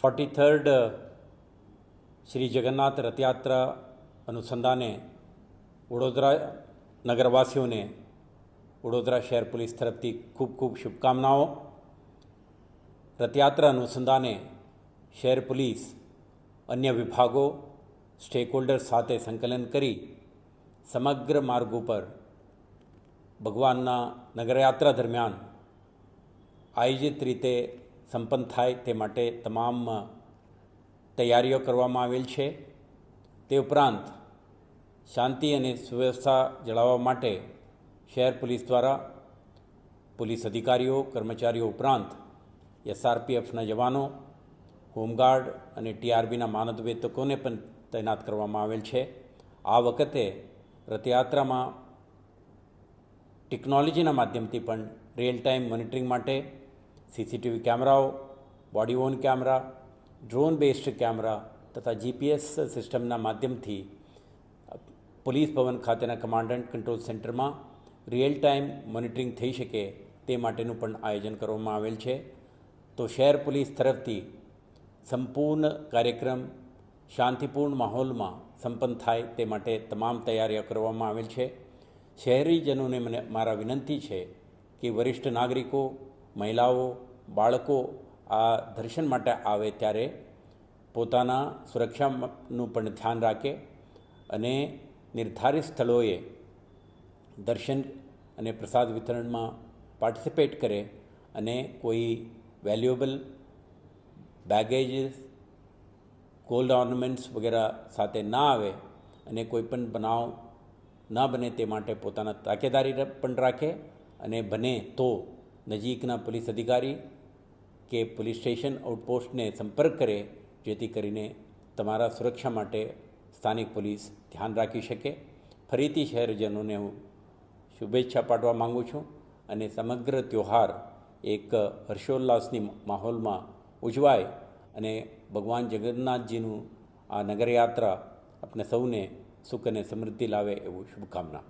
Forty third Shri Jagannath Rathyatra અનુસંધાને વડોદરા નગરવાસીઓને વડોદરા શહેર police તરફથી ખૂબ ખૂબ શુભકામનાઓ રથયાત્રા અનુસંધાને શહેર પોલીસ અન્ય વિભાગો સ્ટેકહોલ્ડર સાથે સંકલન કરી સમગ્ર માર્ગ ઉપર ભગવાનના નગરયાત્રા દરમિયાન આયોજિત રીતે સંપન્ન થાય તે માટે તમામ તૈયારીઓ કરવામાં આવેલ છે. તે ઉપરાંત શાંતિ અને સુવ્યવસ્થા જળાવવા માટે શહેર પોલીસ દ્વારા પોલીસ અધિકારીઓ, કર્મચારીઓ ઉપરાંત એસઆરપીએફના જવાનો, હોમગાર્ડ અને ટીઆરબીના માનદવેતકોને પણ તૈનાત કરવામાં આવેલ છે. આ વખતે રથયાત્રામાં ટેકનોલોજીના માધ્યમથી પણ રિયલ ટાઈમ મોનિટરિંગ માટે CCTV કેમેરાઓ, body on camera drone based camera તથા જીપીએસ સિસ્ટમના માધ્યમથી પોલીસ ભવન ખાતેના કમાન્ડન્ટ કંટ્રોલ સેન્ટરમાં રિયલ ટાઈમ મોનિટરિંગ થઈ શકે તે માટેનું પણ આયોજન કરવામાં આવેલ છે. તો શહેર પોલીસ તરફથી સંપૂર્ણ કાર્યક્રમ, શાંતિપૂર્ણ માહોલમાં સંપન્ન થાય તે માટે તમામ તૈયારીઓ કરવામાં આવેલ છે. શહેરીજનોને મને મારા વિનંતી છે કે વરિષ્ઠ નાગરિકો મહિલાઓ, બાળકો આ દર્શન માટે આવે ત્યારે પોતાના સુરક્ષાનું પણ ધ્યાન રાખે અને નિર્ધારિત સ્થળોએ દર્શન અને પ્રસાદ વિતરણમાં પાર્ટિસિપેટ કરે અને કોઈ વેલ્યુએબલ બેગેજીસ ગોલ્ડ ઓર્નમેન્ટ્સ વગેરે સાથે ના આવે અને કોઈ પણ બનાવ ન બને તે માટે પોતાના તાકેદારી પણ રાખે અને બને તો નજીકના પોલીસ અધિકારી કે પોલીસ સ્ટેશન આઉટપોસ્ટને સંપર્ક કરે, જેથી કરીને તમારા સુરક્ષા માટે સ્થાનિક પોલીસ ધ્યાન રાખી શકે. ફરીથી શહેરજનોને હું શુભેચ્છા પાઠવા માગું છું અને સમગ્ર ત્યોહાર એક હર્ષોલ્લાસની માહોલમાં ઉજવાય અને ભગવાન જગન્નાથજીનું આ નગરયાત્રા આપણે સૌને સુખ અને સમૃદ્ધિ લાવે એવું શુભકામના.